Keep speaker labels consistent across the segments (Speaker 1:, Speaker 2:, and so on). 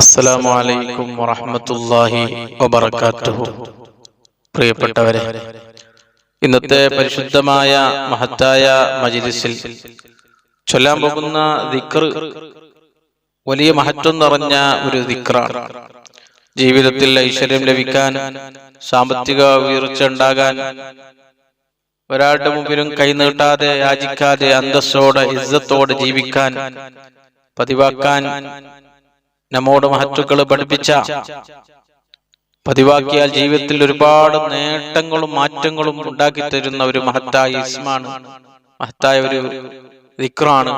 Speaker 1: അസ്സലാമു അലൈക്കും വറഹ്മത്തുള്ളാഹി വബറകാതുഹു പ്രിയപ്പെട്ടവരെ ഇന്നത്തെ പരിശുദ്ധമായ മഹത്തായ മജിലിസിൽ ചൊല്ലാൻ പോകുന്ന ദിക്ർ വലിയ മഹത്വം നിറഞ്ഞ ഒരു ദിക്റാണ്. ജീവിതത്തിൽ ഐശ്വര്യം ലഭിക്കാൻ സാമ്പത്തിക ഉയർച്ച ഉണ്ടാകാൻ ഒരാളുടെ മുമ്പിലും കൈനീട്ടാതെ യാചിക്കാതെ അന്തസ്സോടെ ഇജ്ജത്തോടെ ജീവിക്കാൻ പതിവാക്കാൻ നമ്മോട് മഹത്തുക്കൾ പഠിപ്പിച്ച പതിവാക്കിയാൽ ജീവിതത്തിൽ ഒരുപാട് നേട്ടങ്ങളും മാറ്റങ്ങളും ഉണ്ടാക്കി തരുന്ന ഒരു മഹത്തായ ഇസ്മാണ് മഹത്തായ ഒരു ദിക്റാണ്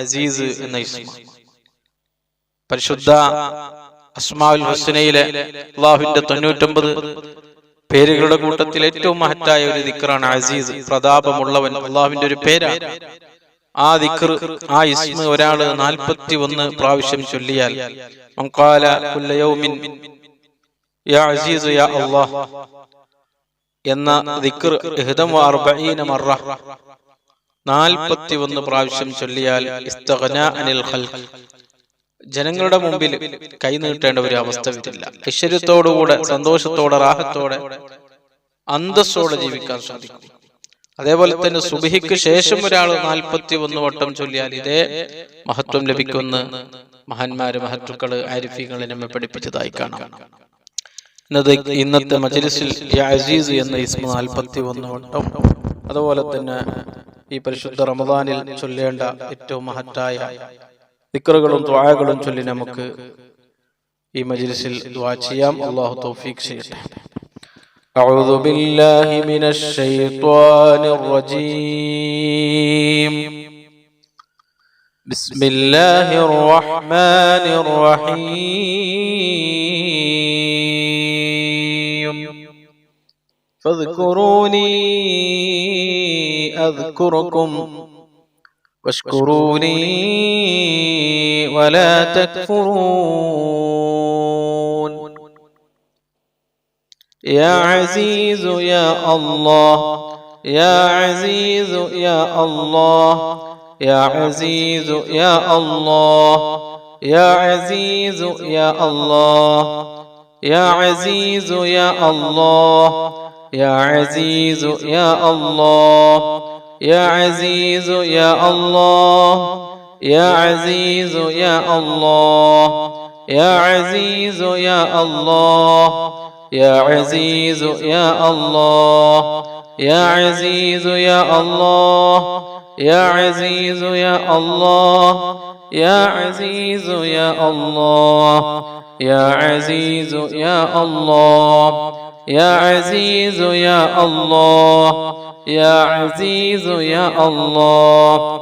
Speaker 1: അസീസ് എന്ന ഇസ്മ. പരിശുദ്ധ അസ്മാഉൽ ഹുസ്നയിലെ അള്ളാഹുവിന്റെ തൊണ്ണൂറ്റൊമ്പത് പേരുകളുടെ കൂട്ടത്തിൽ ഏറ്റവും മഹത്തായ ഒരു ദിക്റാണ് അസീസ്. പ്രതാപമുള്ളവൻ അള്ളാഹുവിന്റെ ഒരു പേരാണ്. ആ ദിക്ർ ആ ഇസ്മ ഒരാൾ നാൽപ്പത്തി ഒന്ന് പ്രാവശ്യം ചൊല്ലിയാൽ യാ യാ എന്ന ദിക്ർ നാൽപ്പത്തി ഒന്ന് പ്രാവശ്യം ചൊല്ലിയാൽ അനിൽ ജനങ്ങളുടെ മുമ്പിൽ കൈനീട്ടേണ്ട ഒരു അവസ്ഥ വരില്ല. ഐശ്വര്യത്തോടുകൂടെ സന്തോഷത്തോടെ റാഹത്തോടെ അന്തസ്സോടെ ജീവിക്കാൻ സാധിക്കും. അതേപോലെ തന്നെ സുബിഹിക്ക് ശേഷം ഒരാൾ നാൽപ്പത്തി ഒന്ന് വട്ടം ചൊല്ലിയാൽ ഇതേ മഹത്വം ലഭിക്കുന്ന മഹാന്മാര് മഹത്തുക്കൾ ആരിഫികളെ നമ്മെ പഠിപ്പിച്ചതായി കാണാം. ഇന്നത് ഇന്നത്തെ മജലിസിൽ അസീസ് എന്ന ഇസ്മ നാൽപ്പത്തി ഒന്ന് വട്ടം. അതുപോലെ തന്നെ ഈ പരിശുദ്ധ റമദാനിൽ ചൊല്ലേണ്ട ഏറ്റവും മഹത്തായ ദിക്റുകളും ദ്വാകളും ചൊല്ലി നമുക്ക് ഈ മജലിസിൽ ദ്വാ ചെയ്യാം. അള്ളാഹു തൗഫീഖ് ചെയ്യട്ടെ. أعوذ بالله من الشيطان الرجيم. بسم الله الرحمن الرحيم. فاذكروني أذكركم واشكروني ولا تكفرون. يا عزيز يا الله يا عزيز يا الله يا عزيز يا الله يا عزيز يا الله يا عزيز يا الله يا عزيز يا الله يا عزيز يا الله يا عزيز يا الله يا عزيز يا الله يا عزيز يا الله يا عزيز يا الله يا عزيز يا الله يا عزيز يا الله يا عزيز يا الله يا عزيز يا الله يا عزيز يا الله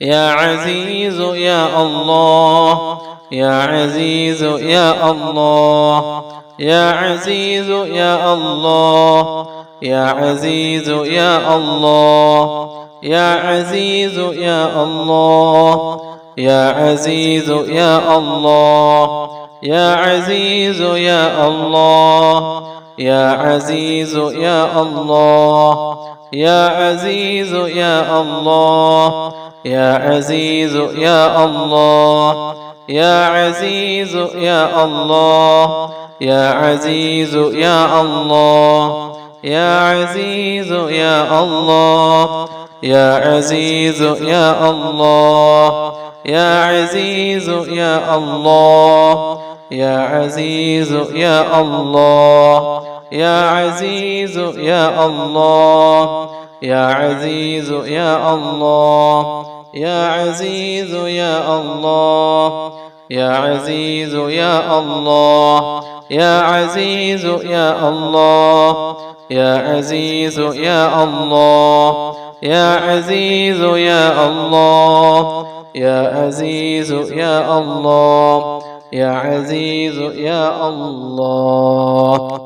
Speaker 1: يا عزيز يا الله يا عزيز يا الله. يا عزيز يا الله يا عزيز يا الله يا عزيز يا الله يا عزيز يا الله يا عزيز يا الله يا عزيز يا الله يا عزيز يا الله يا عزيز يا الله يا عزيز يا الله يا عزيز يا الله يا عزيز يا الله يا عزيز يا الله يا عزيز يا الله يا عزيز يا الله يا عزيز يا الله يا عزيز يا الله يا عزيز يا الله يا عزيز يا الله يا عزيز يا الله. يا عزيز يا الله. يا عزيز يا الله. يا عزيز يا الله. يا عزيز يا الله.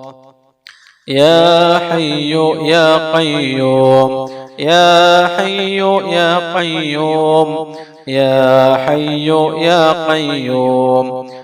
Speaker 1: يا حي يا قيوم. يا حي يا قيوم. يا حي يا قيوم.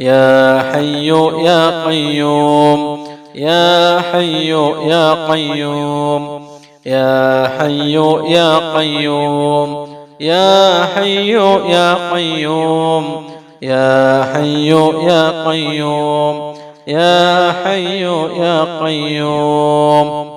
Speaker 1: يا حي يا قيوم يا حي يا قيوم يا حي يا قيوم يا حي يا قيوم يا حي يا قيوم يا حي يا قيوم.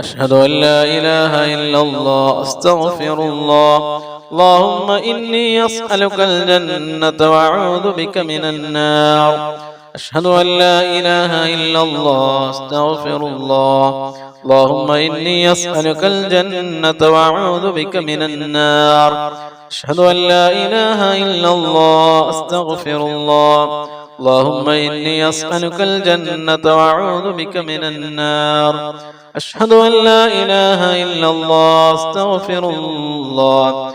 Speaker 1: أشهد أن لا إله إلا الله أستغفر الله اللهم إني أسألك الجنة وأعوذ بك من النار. أشهد أن لا إله إلا الله أستغفر الله. اللهم إني أسألك الجنة وأعوذ بك من النار. أشهد أن لا إله إلا الله أستغفر الله. اللهم إني أسألك الجنة وأعوذ بك من النار. أشهد أن لا إله إلا الله أستغفر الله.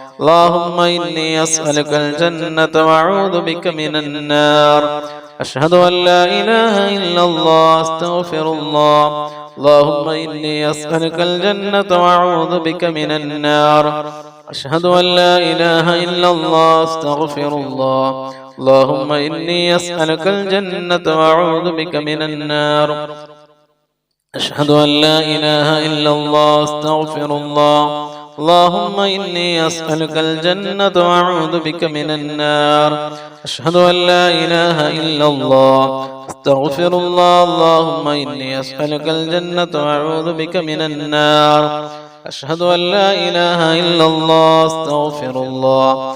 Speaker 1: اللهم إني أسألك الجنة وأعوذ بك من النار. أشهد أن لا إله إلا الله أستغفر الله. اللهم إني أسألك الجنة وأعوذ بك من النار. أشهد أن لا إله إلا الله أستغفر الله. اللهم إني أسألك الجنة وأعوذ بك من النار. أشهد أن لا إله إلا الله أستغفر الله. اللهم إني أسألك الجنة وأعوذ بك من النار. أشهد أن لا إله إلا الله. أستغفر الله. اللهم إني أسألك الجنة وأعوذ بك من النار. أشهد أن لا إله إلا الله. أستغفر الله.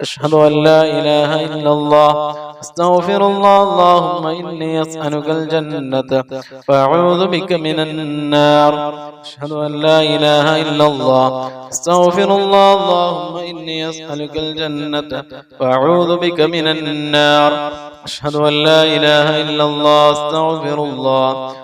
Speaker 1: أشهد أن لا إله إلا الله. أستغفر الله. اللهم إني أسألك الجنة وأعوذ بك من النار. أشهد أن لا إله إلا الله. أستغفر الله. اللهم إني أسألك الجنة وأعوذ بك من النار. أشهد أن لا إله إلا الله. أستغفر الله.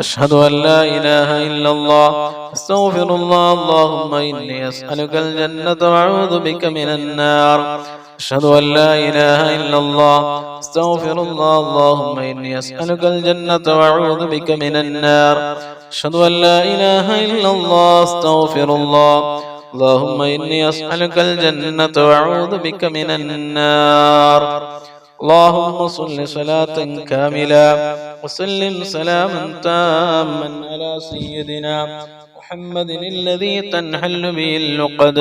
Speaker 1: أشهد أن لا إله إلا الله أستغفر الله اللهم إني أسألك الجنة وأعوذ بك من النار. أشهد أن لا إله إلا الله أستغفر الله اللهم إني أسألك الجنة وأعوذ بك من النار. أشهد أن لا إله إلا الله أستغفر الله اللهم إني أسألك الجنة وأعوذ بك من النار. اللهم صل صلاة كاملة. وسلم سلاما تاما على سيدنا محمد الذي تنحل به اللقد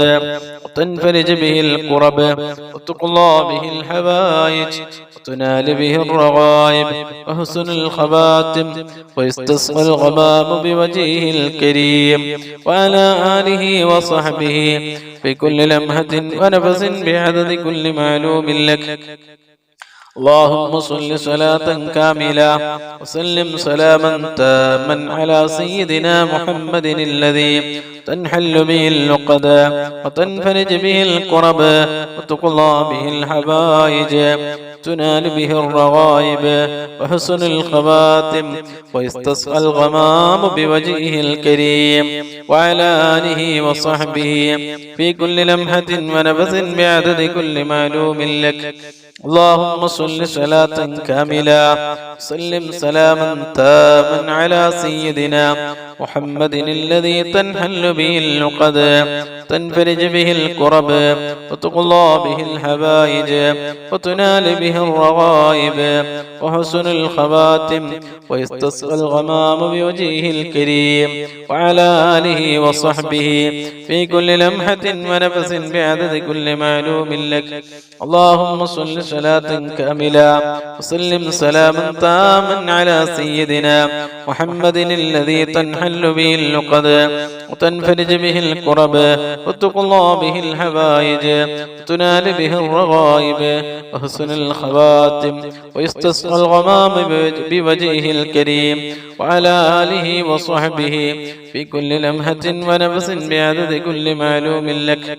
Speaker 1: وتنفرج به الكرب وتقضى به الحوائج وتنال به الرغائب وحسن الخواتم ويستسقى الغمام بوجهه الكريم وعلى آله وصحبه في كل لمحة ونفس بعدد كل معلوم لك. اللهم صل صلاة كاملة وسلم سلاما تاما على سيدنا محمد الذي تنحل به اللقد وتنفرج به الكرب وتقضى به الحبائج تنال به الرغائب وحسن الخواتم ويستسقى الغمام بوجهه الكريم وعلى آله وصحبه في كل لمحة ونفس بعدد كل معلوم لك اللهم صل صلاة كاملة سلم سلاما تاما على سيدنا محمد الذي تنحل به اللقد تنفرج به الكرب وتقضى به الحبائج وتنال به الرغائب وحسن الخواتم ويستسقى الغمام بوجهه الكريم وعلى آله وصحبه في كل لمحة ونفس بعدد كل معلوم لك اللهم صل صلاة كاملة وسلم سلاما تاما على سيدنا محمد الذي تنحل به اللقد وتنفرج به الكرب وتقضى به الحوائج وتنال به الرغائب وحسن الخواتم ويستسقى الغمام بوجهه الكريم وعلى آله وصحبه في كل لمحة ونفس بعدد كل معلوم لك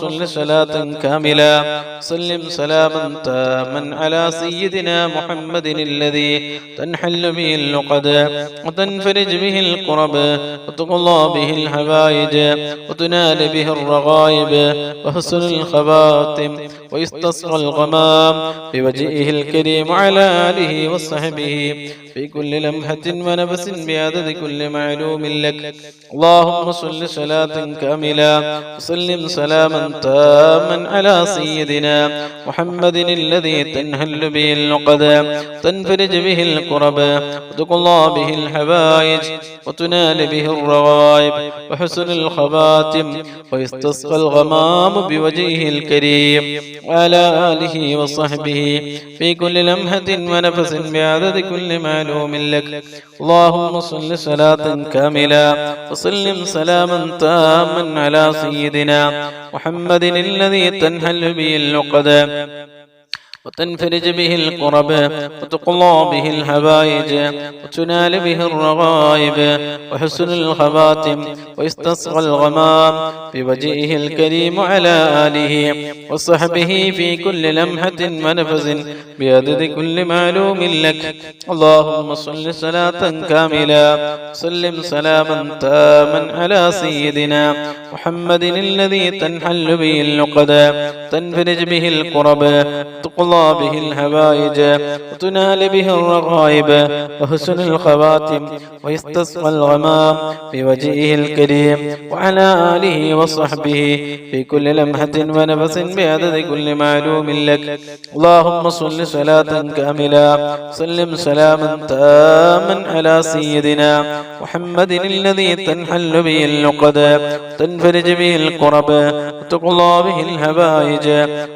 Speaker 1: صل صلاة كاملة. سلم سلاما تاما على سيدنا محمد الذي تنحل به اللقد وتنفرج به الكرب وتقضى به الحوائج وتنال به الرغائب وحسن الخواتم ويستصغى الغمام بوجهه الكريم على آله وصحبه في كل لمحة ونفس بعدد كل معلوم لك اللهم صل صلاة كاملة وسلم سلاما تاما على سيدنا محمد الذي تنهل به اللقد تنفرج به الكرب وتقضى به الحوائج وتنال به الرغائب وحسن الخواتم ويستسقى الغمام بوجهه الكريم وعلى آله وصحبه في كل لمحة ونفس بعدد كل معلوم لك اللهم صل صلاة كاملة وسلم سلاما تاما على سيدنا محمد الذي تنحل به العقد وتنفرج به القرب وتقضى به الحبائج وتنال به الرغائب وحسن الخواتم ويستصغى الغمام بوجهه الكريم على آله وصحبه في كل لمحة ونفس بعدد كل معلوم لك. اللهم صل صلاة كاملة سلم سلاما تاما على سيدنا محمد الذي تنحل به العقد تنفرج به القرب تقضى به الهوائج وتنال به الرغائب وحسن الخواتم ويستسقى الغمام بوجهه الكريم وعلى آله وصحبه في كل لمحة ونفس بعدد كل معلوم لك. اللهم صل صلاة كاملة سلم سلاما تاما على سيدنا محمد الذي تنحل به العقد تنفرج به القرب وتقضى به الهبائج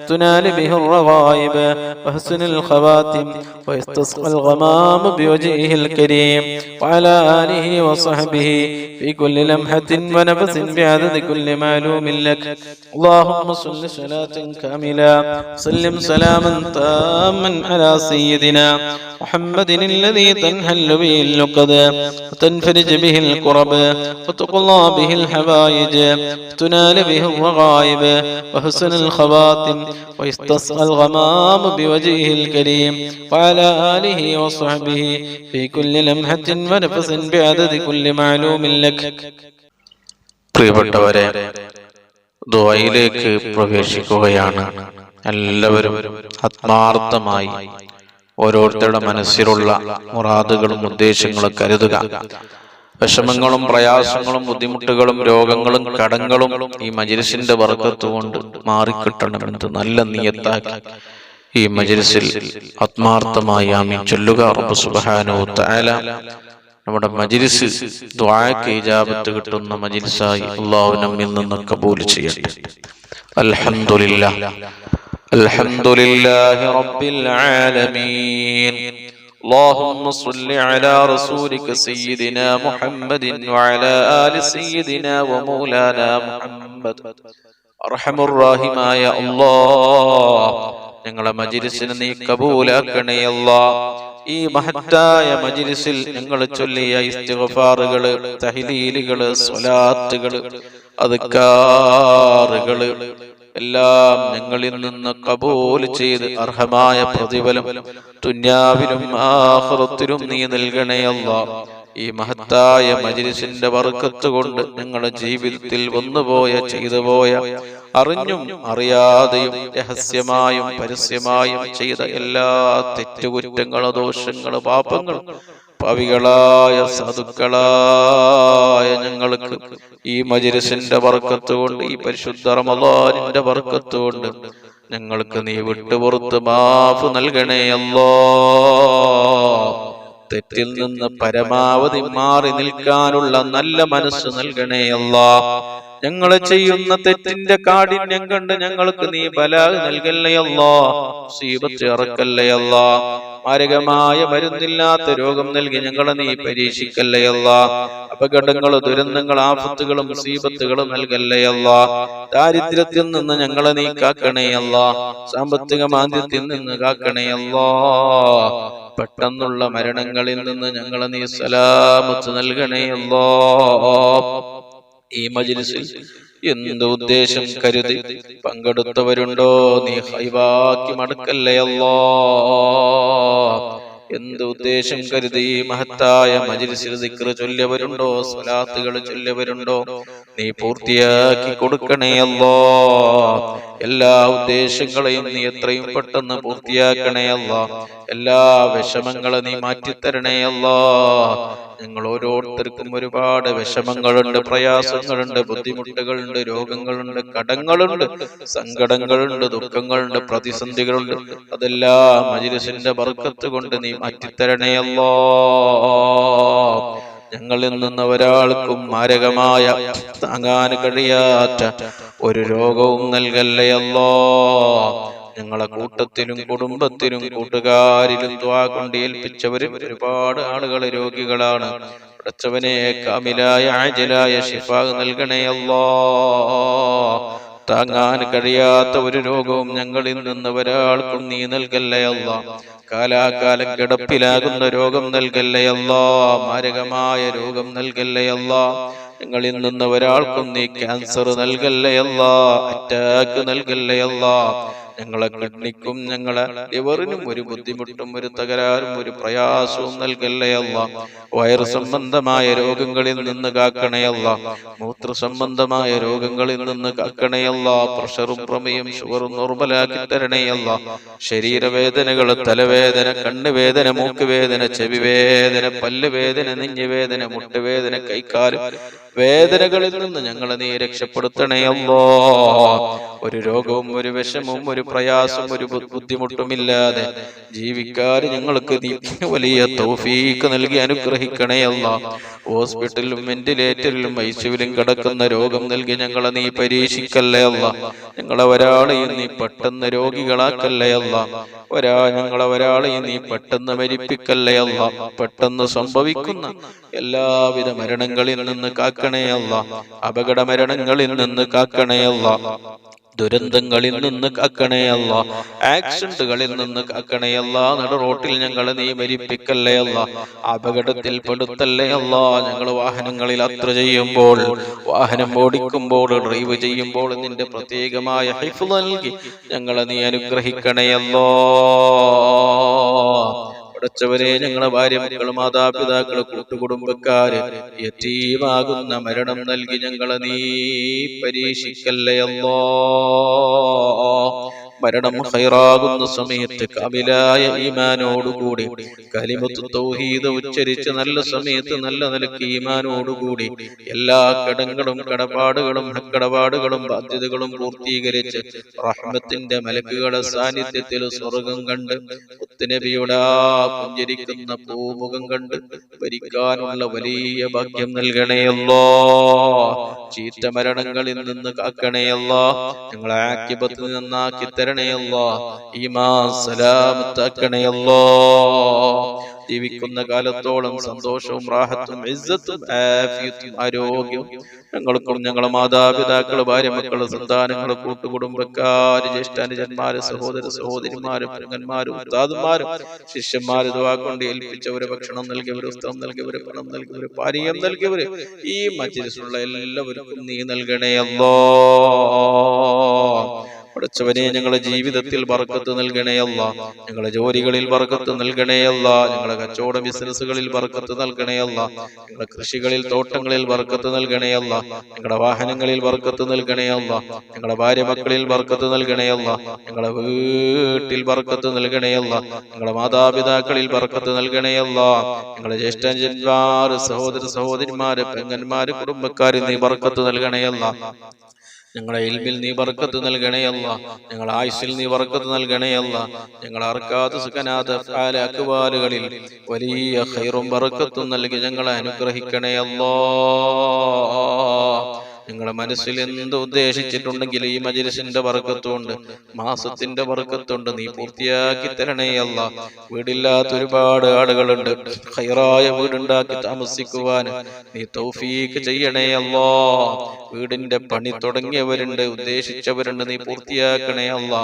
Speaker 1: تنال به الرغائب. وحسن الخواتم ويستسقى الغمام بوجهه الكريم وعلى آله وصحبه في كل لمحة ونفس بعدد كل معلوم لك. اللهم صل صلاة كاملة سلم سلاما تاما على سيدنا محمد الذي تنهل به اللقد وتنفرج به الكرب وتقضى به الحوائج تنال به الرغائب وحسن الخواتم ويستسقى الغمام بوجهه الكريم وعلى آله وصحبه في كل لمحة ونفس بعدد كل معلوم لك
Speaker 2: പ്രിയപ്പെട്ടവരെ ദ്വയിലേക്ക് പ്രവേശിക്കുകയാണ്. എല്ലാവരും ആത്മാർത്ഥമായി ഓരോരുത്തരുടെ മനസ്സിലുള്ള മുറാദുകളും ഉദ്ദേശങ്ങളും കരുതുക. വിഷമങ്ങളും പ്രയാസങ്ങളും ബുദ്ധിമുട്ടുകളും രോഗങ്ങളും കടങ്ങളും ഈ മജിലിസിന്റെ വർഗത്തുകൊണ്ട് മാറിക്കിട്ടണമെന്ന് നല്ല നിയത്താക്കി ഈ മജിലിസിൽ ആത്മാർത്ഥമായി ആമി ചൊല്ലുക റബ്ബ് സുബ്ഹാനഹു തആല. നമ്മുടെ മജിലിസ് ദ്വാക്ക് ഇജാബത്ത് കിട്ടുന്ന മജിലിസായി അള്ളാഹുനമ്മിൽ നിന്ന് കബൂൽ ചെയ്യട്ടെ. അൽഹംദുലില്ലാ. അൽഹംദുലില്ലാഹി റബ്ബിൽ ആലമീൻ. اللهم صل على رسولك سيدنا محمد وعلى آل سيدنا ومولانا محمد ارحم الراحم يا الله ഞങ്ങളെ മജ്‌ലിസിനെ നീ കബൂലാക്കണേ അല്ലാ ഈ മഹത്തായ മജിലിസിൽ ഞങ്ങൾ ചൊല്ലിയ ഇസ്തിഗ്ഫാറുകൾ തഹ്ലീലുകൾ സ്വലാത്തുകൾ അദ്കാറുകൾ എല്ലാം ഞങ്ങളിൽ നിന്ന് കബൂൽ ചെയ്ത് അർഹമായ പ്രതിഫലം തുന്യാവിലും ആഹ്റത്തിലും നീ നൽകണേ അല്ലാ ഈ മഹത്തായ മജിലിസിന്റെ വർക്കത്ത് കൊണ്ട് നിങ്ങളുടെ ജീവിതത്തിൽ വന്നുപോയ ചെയ്തു പോയ അറിഞ്ഞും അറിയാതെയും രഹസ്യമായും പരസ്യമായും ചെയ്ത എല്ലാ തെറ്റുകുറ്റങ്ങളോ ദോഷങ്ങളും പാപങ്ങളും പവികളായ സാധുക്കളായ ഞങ്ങൾക്ക് ഈ മജിലിസിന്റെ വർക്കത്ത് കൊണ്ട് ഈ പരിശുദ്ധ റമദാനിന്റെ വർക്കത്ത് കൊണ്ട് ഞങ്ങൾക്ക് നീ വിട്ടുപുറത്ത് മാഫ് നൽകണേ അല്ലോ. തെറ്റിൽ നിന്ന് പരമാവധി മാറി നിൽക്കാനുള്ള നല്ല മനസ്സ് നൽകണേ അല്ലാ. ഞങ്ങൾ ചെയ്യുന്ന തെറ്റിന്റെ കാഠിന്യം കണ്ട് ഞങ്ങൾക്ക് നീ ബല നൽകല്ലയല്ലോ സീബത്ത് ഇറക്കല്ലയല്ലോ മാരകമായ മരുന്നില്ലാത്ത രോഗം നൽകി ഞങ്ങളെ നീ പരീക്ഷിക്കല്ലയല്ല അപകടങ്ങൾ ദുരന്തങ്ങൾ ആപത്തുകളും സീപത്തുകളും നൽകല്ലയല്ല ദാരിദ്ര്യത്തിൽ നിന്ന് ഞങ്ങളെ നീ കാക്കണേയല്ല സാമ്പത്തിക മാന്ദ്യത്തിൽ നിന്ന് കാക്കണേയല്ലോ പെട്ടെന്നുള്ള മരണങ്ങളിൽ നിന്ന് ഞങ്ങളെ നീ സലാമത്ത് നൽകണേ അല്ലോ. ഈ മജിലിസിൽ എന്ത് ഉദ്ദേശം കരുതി പങ്കെടുത്തവരുണ്ടോ? നീ ഹൈവാക്കി മടക്കല്ലേ അല്ലോ. എന്ത് ഉദ്ദേശം കരുതി മഹത്തായ മജിലിസിൽ ദിക്ർ സ്വലാത്തുകൾ ചൊല്ലിയവരുണ്ടോ? നീ പൂർത്തിയാക്കി കൊടുക്കണേ അല്ലോ. എല്ലാ ഉദ്ദേശങ്ങളെയും നീ എത്രയും പെട്ടെന്ന് പൂർത്തിയാക്കണേ അല്ലോ. എല്ലാ വിഷമങ്ങളും നീ മാറ്റിത്തരണേ അല്ലോ. ഞങ്ങൾ ഓരോരുത്തർക്കും ഒരുപാട് വിഷമങ്ങളുണ്ട് പ്രയാസങ്ങളുണ്ട് ബുദ്ധിമുട്ടുകളുണ്ട് രോഗങ്ങളുണ്ട് കടങ്ങളുണ്ട് സങ്കടങ്ങളുണ്ട് ദുഃഖങ്ങളുണ്ട് പ്രതിസന്ധികളുണ്ട്. അതെല്ലാം മജിലിസിന്റെ വർക്കത്ത് കൊണ്ട് നീ മാറ്റിത്തരണേയല്ലോ ഞങ്ങളിൽ നിന്ന് ഒരാൾക്കും മാരകമായ താങ്ങാൻ കഴിയാത്ത ഒരു രോഗവും നൽകല്ലയല്ലോ ഞങ്ങളെ കൂട്ടത്തിലും കുടുംബത്തിലും കൂട്ടുകാരിലും ദ്വാ കൊണ്ട് ഏൽപ്പിച്ചവരും ഒരുപാട് ആളുകൾ രോഗികളാണ്. പടച്ചവനെ കാമിലായ ആജലായ ഷിഫാഗ് നൽകണേ അല്ലോ. താങ്ങാൻ കഴിയാത്ത ഒരു രോഗവും ഞങ്ങളിൽ നിന്ന് ഒരാൾക്കും നീ നൽകല്ലേ അല്ല. കാലാകാലം കിടപ്പിലാകുന്ന രോഗം നൽകല്ലേ അല്ല. മാരകമായ രോഗം നൽകല്ലേ അല്ല. ഞങ്ങളിൽ നിന്ന് ഒരാൾക്കും നീ ക്യാൻസർ നൽകല്ലേ അല്ല. അറ്റാക്ക് നൽകല്ലേ അല്ല. ഞങ്ങളെ കിഡ്നിക്കും ഞങ്ങളെ. ലിവറിനും ഒരു ബുദ്ധിമുട്ടും ഒരു തകരാറും ഒരു പ്രയാസവും നൽകല്ലേ അല്ല. വയറ് സംബന്ധമായ രോഗങ്ങളിൽ നിന്ന് കാക്കണയല്ല മൂത്ര സംബന്ധമായ രോഗങ്ങളിൽ നിന്ന് കാക്കണയല്ല പ്രഷറും പ്രമേയം ഷുഗറും നോർമലാക്കി തരണയല്ല ശരീരവേദനകൾ തലവേദന കണ്ണുവേദന മൂക്കുവേദന ചെവിവേദന പല്ലുവേദന പല്ല് വേദന നെഞ്ഞുവേദന മുട്ടുവേദന കൈക്കാലും വേദനകളിൽ നിന്ന് ഞങ്ങളെ നീ രക്ഷപ്പെടുത്തണയല്ലോ ഒരു രോഗവും ഒരു വിഷമവും ഒരു പ്രയാസവും ഒരു ബുദ്ധിമുട്ടും ബുദ്ധിമുട്ടുമില്ലാതെ ജീവിക്കാൻ ഞങ്ങൾക്ക് വലിയ തൗഫീക്ക് നൽകി അനുഗ്രഹിക്കണയല്ല ഹോസ്പിറ്റലിലും വെന്റിലേറ്ററിലും ഐസ്യുവിലും കിടക്കുന്ന രോഗം നൽകി ഞങ്ങളെ നീ പരീക്ഷിക്കല്ലേ അല്ല. ഞങ്ങളെ ഒരാളെയും നീ പെട്ടെന്ന് രോഗികളാക്കല്ലേ അല്ല. ഒരാ ഞങ്ങളെ ഒരാളെയും നീ പെട്ടെന്ന് മരിപ്പിക്കല്ലേ അല്ല. പെട്ടെന്ന് സംഭവിക്കുന്ന എല്ലാവിധ മരണങ്ങളിൽ നിന്ന് കാക്കണേ അല്ല. അപകട മരണങ്ങളിൽ നിന്ന് കാക്കണേ അല്ല. ദുരന്തങ്ങളിൽ നിന്ന് കാക്കണേ അല്ല. ആക്സിഡന്റുകളിൽ നിന്ന് കാക്കണേ അല്ല. നട റോട്ടിൽ ഞങ്ങളെ നീ മരിപ്പിക്കല്ലേ അല്ല. അപകടത്തിൽ പെടുത്തല്ലേ അല്ല. ഞങ്ങൾ വാഹനങ്ങളിൽ അത്ര ചെയ്യുമ്പോൾ വാഹനം ഓടിക്കുമ്പോൾ ഡ്രൈവ് ചെയ്യുമ്പോൾ നിന്റെ പ്രത്യേകമായ ഹൈഫ് നൽകി ഞങ്ങളെ നീ അനുഗ്രഹിക്കണേ അല്ലോ. പടച്ചവരെ ഞങ്ങളെ ഭാര്യ മക്കൾ മാതാപിതാക്കൾ കൂട്ടുകുടുംബക്കാര് യറ്റീമാകുന്ന മരണം നൽകി ഞങ്ങളെ നീ പരീക്ഷിക്കല്ലേ അല്ലോ. മരണം ഹൈറാകുന്ന സമയത്ത് കബിലായ ഈമാനോടുകൂടി കലിമത്ത് തൗഹീദ് ഉച്ചരിച്ച് നല്ല സമയത്ത് നല്ല നിലയ്ക്ക് ഈമാനോടുകൂടി എല്ലാ കടങ്ങളും കടപാടുകളും കടപാടുകളും ബാധ്യതകളും പൂർത്തീകരിച്ച് റഹ്മത്തിന്റെ മലക്കുകളുടെ സാന്നിധ്യത്തിൽ സ്വർഗം കണ്ട് മുത്തുനബിയുടെ ആ പുഞ്ചരിക്കുന്ന പൂമുഖം കണ്ട് ഭരിക്കാനുള്ള വലിയ ഭാഗ്യം നൽകണയല്ലോ. ചീത്ത മരണങ്ങളിൽ നിന്ന് കാക്കണയല്ലോ. ഞങ്ങളെ ആക്കിപത്തിൽ നിന്നാക്കി തരണേയല്ലോ. ഈ സലാമത്താക്കണേയല്ലോ. ജീവിക്കുന്ന കാലത്തോളം സന്തോഷവും റാഹത്തും ഇസ്സത്തും ആഫിയത്തും ആരോഗ്യവും ഞങ്ങൾക്കും ഞങ്ങളെ മാതാപിതാക്കൾ ഭാര്യ മക്കൾ സന്താനങ്ങൾ കൂട്ടുകുടുംബക്കാര് ജ്യേഷ്ഠാനുജന്മാര് സഹോദര സഹോദരിമാരും പെങ്ങന്മാരും ഉത്താദന്മാരും ശിഷ്യന്മാര് ഇതുവാക്കൊണ്ട് കൊണ്ട് ഏൽപ്പിച്ചവര് ഭക്ഷണം നൽകിയവര് ഉസ്തം നൽകിയവര് പണം നൽകിയവര് പാനീയം നൽകിയവര് ഈ മജ്ലിസിലുള്ള എല്ലാവർക്കും നീ നൽകണേ അല്ലോ പഠിച്ചവനെ ഞങ്ങളുടെ ജീവിതത്തിൽ ബർക്കത്ത് നൽകണേയല്ല ഞങ്ങളുടെ ജോലികളിൽ ബർക്കത്ത് നൽകണേയല്ല ഞങ്ങളുടെ കച്ചവട ബിസിനസ്സുകളിൽ ബർക്കത്ത് നൽകണേയല്ല ഞങ്ങളുടെ കൃഷികളിൽ തോട്ടങ്ങളിൽ ബർക്കത്ത് നൽകണേയല്ല ഞങ്ങളുടെ വാഹനങ്ങളിൽ ബർക്കത്ത് നൽകണേയല്ല ഞങ്ങളുടെ ഭാര്യ മക്കളിൽ ബർക്കത്ത് നൽകണേയല്ല ഞങ്ങളുടെ വീട്ടിൽ ബർക്കത്ത് നൽകണേയല്ല ഞങ്ങളുടെ മാതാപിതാക്കളിൽ ബർക്കത്ത് നൽകണേയല്ല ഞങ്ങളുടെ ജ്യേഷ്ഠന്മാർ സഹോദര സഹോദരിമാര് പെങ്ങന്മാര് കുടുംബക്കാര് നീ ബർക്കത്ത് നൽകണേയല്ല ഞങ്ങളെ ഇൽമിൽ നീ ബർക്കത്ത് നൽകണേയല്ല ഞങ്ങളെ ആയുസിൽ നീ ബർക്കത്ത് നൽകണേയല്ല ഞങ്ങൾ അർക്കാത്ത സുഖനാഥ അക്വാലുകളിൽ വലിയ ഹൈറും ബർക്കത്തും നൽകി ഞങ്ങളെ അനുഗ്രഹിക്കണേയല്ലോ നിങ്ങളുടെ മനസ്സിൽ എന്ത് ഉദ്ദേശിച്ചിട്ടുണ്ടെങ്കിൽ ഈ മജിലിസിന്റെ വർക്കത്തുണ്ട്. മാസത്തിന്റെ വർക്കത്തുണ്ട്. നീ പൂർത്തിയാക്കി തരണേ അല്ല. വീടില്ലാത്ത ഒരുപാട് ആളുകളുണ്ട്. ഹൈറായ വീടുണ്ടാക്കി താമസിക്കുവാൻ നീ തൗഫീക്ക് ചെയ്യണേ അല്ലോ. വീടിന്റെ പണി തുടങ്ങിയവരുണ്ട്. ഉദ്ദേശിച്ചവരുണ്ട്. നീ പൂർത്തിയാക്കണേ അല്ല.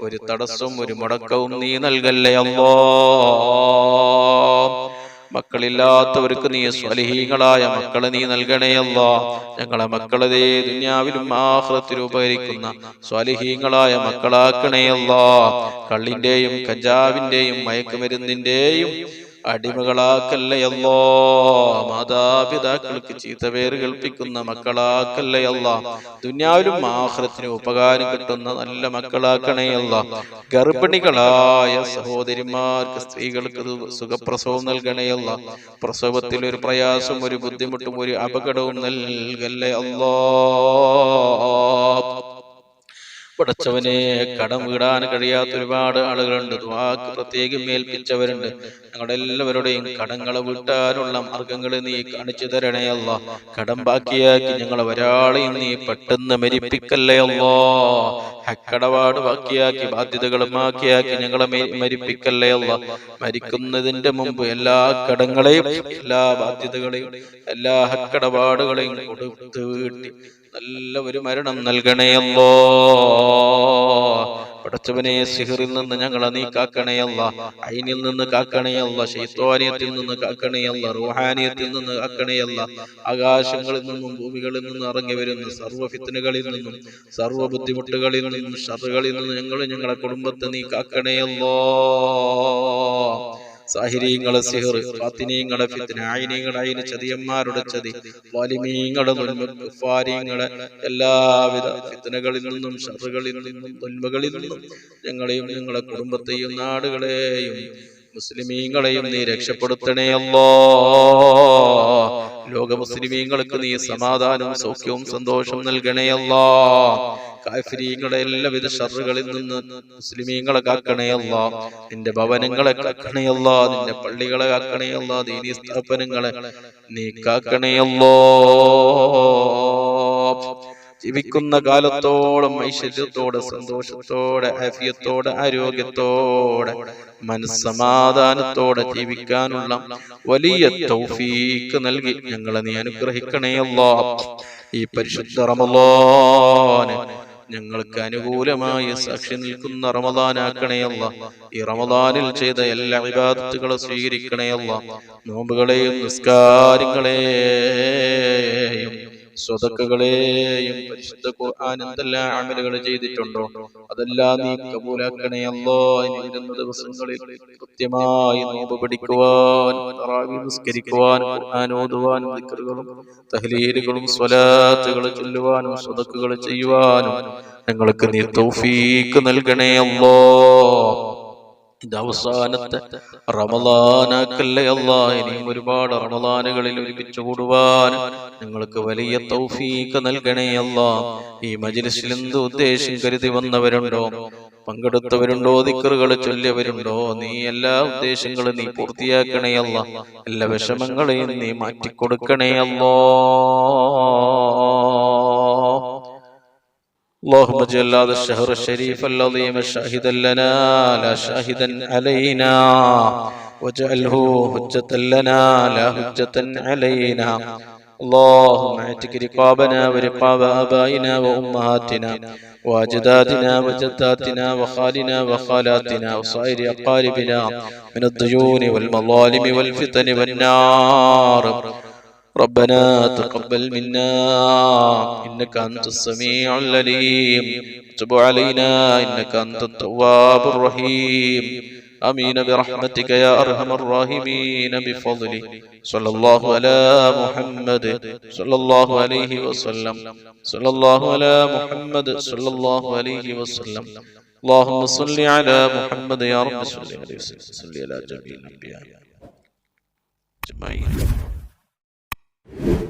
Speaker 2: ഒരു തടസ്സവും ഒരു മുടക്കവും നീ നൽകല്ലേ അല്ലോ. മക്കളില്ലാത്തവർക്ക് നീ സ്വലഹീങ്ങളായ മക്കളെ നീ നൽകണേയല്ല ഞങ്ങളെ മക്കളതേ ദുന്യാവിലും ആഹ്റത്തിലും ഉപകരിക്കുന്ന സ്വലഹീങ്ങളായ മക്കളാക്കണേയല്ല കള്ളിന്റെയും കഞ്ചാവിന്റെയും മയക്കുമരുന്നിന്റെയും അടിമകളാക്കല്ലയല്ലോ. മാതാപിതാക്കൾക്ക് ചീത്തപേര് കൽപ്പിക്കുന്ന മക്കളാക്കല്ലയല്ല. ദുന്യാവിലും ആഹ്രത്തിന് ഉപകാരം കിട്ടുന്ന നല്ല മക്കളാക്കണേയല്ല. ഗർഭിണികളായ സഹോദരിമാർക്ക് സ്ത്രീകൾക്ക് സുഖപ്രസവം നൽകണേയല്ല. പ്രസവത്തിൽ ഒരു പ്രയാസം ഒരു ബുദ്ധിമുട്ടും ഒരു അപകടവും നൽകല്ലേ അല്ലോ പടച്ചവനെ കടം വീടാൻ കഴിയാത്ത ഒരുപാട് ആളുകളുണ്ട്. വാക്ക് പ്രത്യേകം ഏൽപ്പിച്ചവരുണ്ട്. ഞങ്ങളുടെ എല്ലാവരുടെയും കടങ്ങളെ വിട്ടാനുള്ള മാർഗങ്ങൾ നീ കാണിച്ചു തരണേ അല്ല കടം ബാക്കിയാക്കി ഞങ്ങൾ ഒരാളെയും നീ പെട്ടെന്ന് മരിപ്പിക്കല്ലേ അല്ലോ ഹക്കടപാട് ബാക്കിയാക്കി ബാധ്യതകൾ ബാക്കിയാക്കി ഞങ്ങളെ മരിപ്പിക്കല്ലേ അല്ല മരിക്കുന്നതിന്റെ മുമ്പ് എല്ലാ കടങ്ങളെയും എല്ലാ ബാധ്യതകളെയും എല്ലാ ഹക്കടപാടുകളെയും കൊടുത്തു വീട്ടി. നല്ല ഒരു മരണം നൽകണേ അല്ലോ പടച്ചവനെ സിഹറിൽ നിന്ന് ഞങ്ങളെ നീ കാക്കണയല്ല അയിനിൽ നിന്ന് കാക്കണയല്ല ശൈത്വാനിയത്തിൽ നിന്ന് കാക്കണയല്ല റുഹാനിയത്തിൽ നിന്ന് കാക്കണയല്ല. ആകാശങ്ങളിൽ നിന്നും ഭൂമികളിൽ നിന്നും ഇറങ്ങി വരുന്ന സർവ ഫിത്തനുകളിൽ നിന്നും സർവ ബുദ്ധിമുട്ടുകളിൽ നിന്നും ഷറുകളിൽ നിന്നും ഞങ്ങൾ ഞങ്ങളുടെ കുടുംബത്തെ നീ കാക്കണയല്ലോ സാഹിരീങ്ങളെ സിഹർ ഫാത്തിനീങ്ങളെ ഫിത്തിന ആയിനീങ്ങളെ അയിന് ചതിയന്മാരുടെ ചതി വാലിമീങ്ങളെ ഫാരിങ്ങളെ എല്ലാവിധ ഫിത്തനകളിൽ നിന്നും ഷറുകളിൽ നിന്നും തൊൽമകളിൽ നിന്നും ഞങ്ങളെയും ഞങ്ങളെ കുടുംബത്തെയും നാടുകളെയും മുസ്ലിമീങ്ങളെയും നീ രക്ഷപ്പെടുത്തണേ അല്ലോ. ലോക മുസ്ലിമീങ്ങൾക്ക് നീ സമാധാനവും സൗഖ്യവും സന്തോഷവും നൽകണേ അല്ലോ. കാഫിരീങ്ങളുടെ എല്ലാവിധ ഷറുകളിൽ നിന്ന് മുസ്ലിമീങ്ങളെ കാക്കണയല്ല നിന്റെ ഭവനങ്ങളെ കാക്കണയല്ല നിന്റെ പള്ളികളെ കാക്കണയല്ല ദീനി സ്ഥാപനങ്ങളെ നീ കാക്കണയല്ലോ ജീവിക്കുന്ന കാലത്തോളം ഐശ്വര്യത്തോടെ സന്തോഷത്തോടെ ആഫിയത്തോടെ ആരോഗ്യത്തോടെ മനസ്സമാധാനത്തോടെ ജീവിക്കാനുള്ള വലിയ തൗഫീക്ക് നൽകി ഞങ്ങളെ നീ അനുഗ്രഹിക്കണേ അല്ലാഹ് ഈ പരിശുദ്ധ റമളാന് ഞങ്ങൾക്ക് അനുകൂലമായി സാക്ഷി നിൽക്കുന്ന റമദാനാക്കണയല്ല ഈ റമദാനിൽ ചെയ്ത എല്ലാ വിവാദത്തുകളും സ്വീകരിക്കണയല്ല നോമ്പുകളെയും നിസ്കാരങ്ങളെയും സ്വതക്കുകളെയും പരിശുദ്ധ ഖുർആൻ അമലുകൾ ചെയ്തിട്ടുണ്ടോ? അതെല്ലാം നീ കബൂലാക്കണയല്ലോ ഇനി വരുന്ന ദിവസങ്ങളിൽ കൃത്യമായി നോമ്പ് പഠിക്കുവാൻ തറാവീഹ് നിസ്കരിക്കുവാനും ഖുർആൻ ഓതുവാനും ദിക്റുകളും തഹ്ലീലുകളും സ്വലാത്തുകൾ ചൊല്ലുവാനും സ്വതക്കുകൾ ചെയ്യുവാനും ഞങ്ങൾക്ക് നീ തൗഫീക്ക് നൽകണേ അല്ലോ. ഇത് അവസാനത്തെ റമദാനാക്കല്ലേ അല്ല? ഇനിയും ഒരുപാട് റമദാനുകളിൽ ഒരുമിച്ച് കൂടുവാൻ നിങ്ങൾക്ക് വലിയ തൗഫീക്ക് നൽകണേ അല്ല. ഈ മജിലിസിൽ എന്ത് ഉദ്ദേശം കരുതി വന്നവരുണ്ടോ? പങ്കെടുത്തവരുണ്ടോ? ദിക്കറുകൾ ചൊല്ലിയവരുണ്ടോ? നീ എല്ലാ ഉദ്ദേശങ്ങളും നീ പൂർത്തിയാക്കണേ അല്ല. എല്ലാ വിഷമങ്ങളെയും നീ മാറ്റിക്കൊടുക്കണേ അല്ലോ. اللهم اجعل هذا الشهر الشريف العظيم شاهدا لنا لا شاهدا علينا واجعله حجة لنا لا حجة علينا اللهم اعتق رقابنا ورقاب آبائنا وأمهاتنا وأجدادنا وجداتنا وخالنا وخالاتنا وصائر أقاربنا من الديون والمظالم والفتن والنار ربنا تقبل منا إنك أنت السميع العليم تب علينا إنك أنت التواب الرحيم آمين برحمتك يا أرحم الراحمين بفضلك صلى الله على محمد صلى الله عليه وسلم صلى الله على محمد صلى الله عليه وسلم اللهم صل على محمد يا رب صل عليه وسلم صل على جميع الأنبياء أجمعين you